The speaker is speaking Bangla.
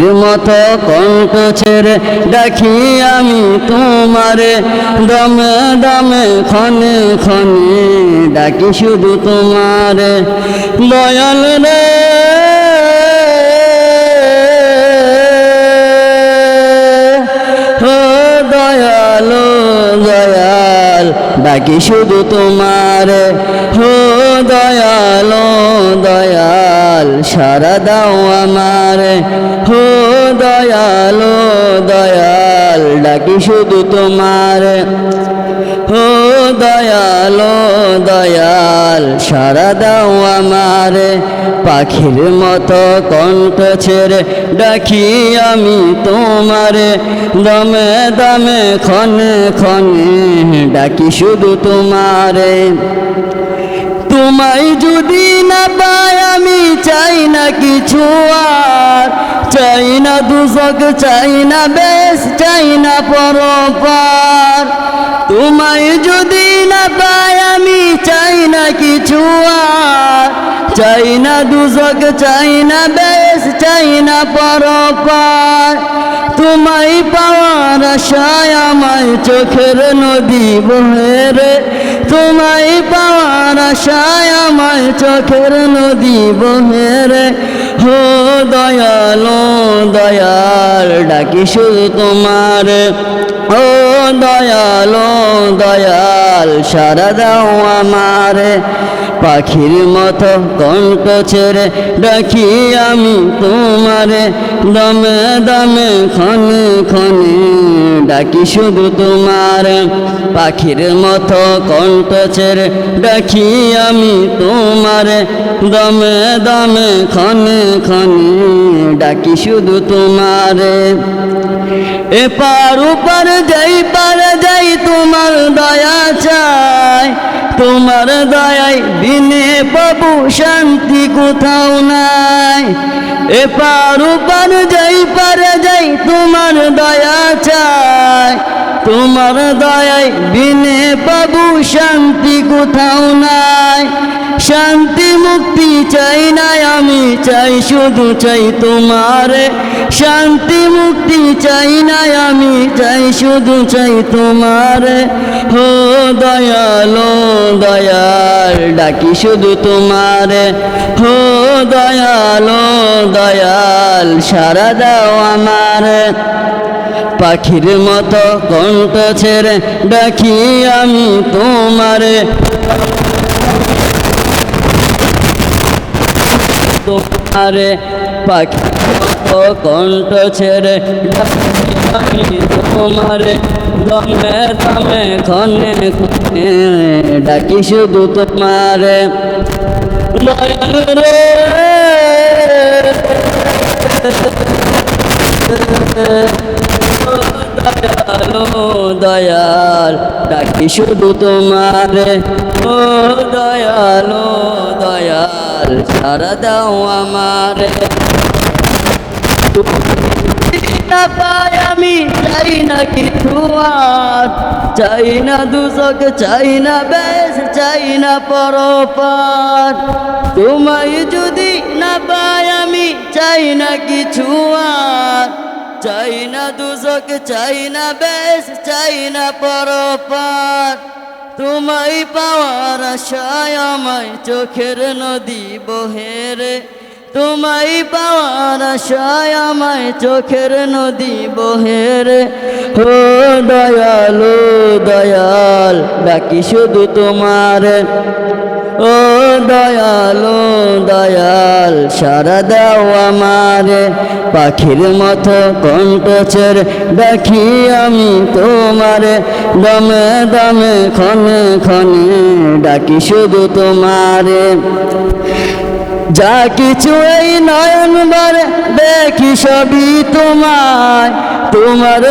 মতো কণ্ঠ ছেড়ে ডাকি আমি তোমারে? দমে দমে, ক্ষণে ক্ষণে ডাকি শুধু তোমারে। দয়াল রে। দয়াল দয়াল, ডাকি শুধু তোমার। হো দয়াল দয়াল, সারা দাও আমার। হো শুধু তোমার। হো দয়াল দয়াল, সারা দাও আমার। পাখির মতো কণ্ঠ ছেড়ে ডাকি আমি তোমারে। দমে দমে, ক্ষণে ক্ষণে ডাকি শুধু তোমারে। তোমায় যদি না পাই আমি চাই না কিছু আর। দুজক চাই না বেশ, চাই না পরপার। তোমায় যদি না পাই, আমি চাই না কিছু আর। চাই না দুজক, চাই না বেশ, চাই না পরপার। তোমায় পাওয়ার আশায় আমায় চোখের নদী বহে রে। তোমায় পাওয়ার আশায় আমায় চোখের নদী বহেরে হো দয়াল দয়াল, ডাকি শুধু তোমার। ও দয়াল দয়াল সারা দাও আমার। পাখির মতো কণ্ঠ ছেড়ে ডাকি আমি তোমারে? দমে দমে, ক্ষণে ক্ষণে ডাকি শুধু তোমার। পাখির মতো কণ্ঠ ছেড়ে ডাকি আমি তোমারে? দমে দমে, ক্ষণে ক্ষণে ডাকি শুধু তোমারে। এপার উপার যাই পার যাই তোমার দয়া চাই তোমার দয়ায় বিনে বাবু শান্তি কোথাও নাই। এপার উপার যাই পার যাই তোমার দয়া চাই। তোমার দয়ায় বিনে বাবু শান্তি কোথাও নাই। শান্তি মুক্তি চাই না আমি, চাই শুধু চাই তোমারে। শান্তি মুক্তি চাই না আমি, চাই শুধু চাই তোমারে। হো দয়ালো, দয়াল, ডাকি শুধু তোমারে। হো দয়ালো, দয়াল, সারা দাও আমারে। পাখির মতো কণ্ঠ ছেড়ে ডাকি আমি তোমারে। তোমারে পাখি কণ্ঠ ছেড়ে আমি তোমারে দমে দমে, ক্ষণে ক্ষণে ডাকি শুধু তোমারে। দয়ালো, দয়াল, ডাকি শুধু তোমারে। ও দয়ালো দয়াল সারা আমারে। না পাই আমি, চাই না কিছু আর। চাই না দুজক, চাই না বেশ, চাই না পরপার। তোমায় যদি না পাই আমি, চাই না কিছু আর। চাই না দুজক, চাই না বেশ, চাই না পরপার। তোমায় পাওয়ার আশায় আমায় চোখের নদী বহেরে তোমায় পাওয়ার আশায় আমায় চোখের নদী বহেরে ও দয়াল দয়াল ডাকি শুধু তোমার। ও দয়ালো দয়াল, সারা দাও আমার। পাখির মতো কণ্ঠ ছেড়ে ডাকি আমি তোমারে। দমে দমে, ক্ষণে ক্ষণে ডাকি শুধু তোমারে। যা কিছু এই নয়ন বারে দেখি সবই তোমায়। তোমার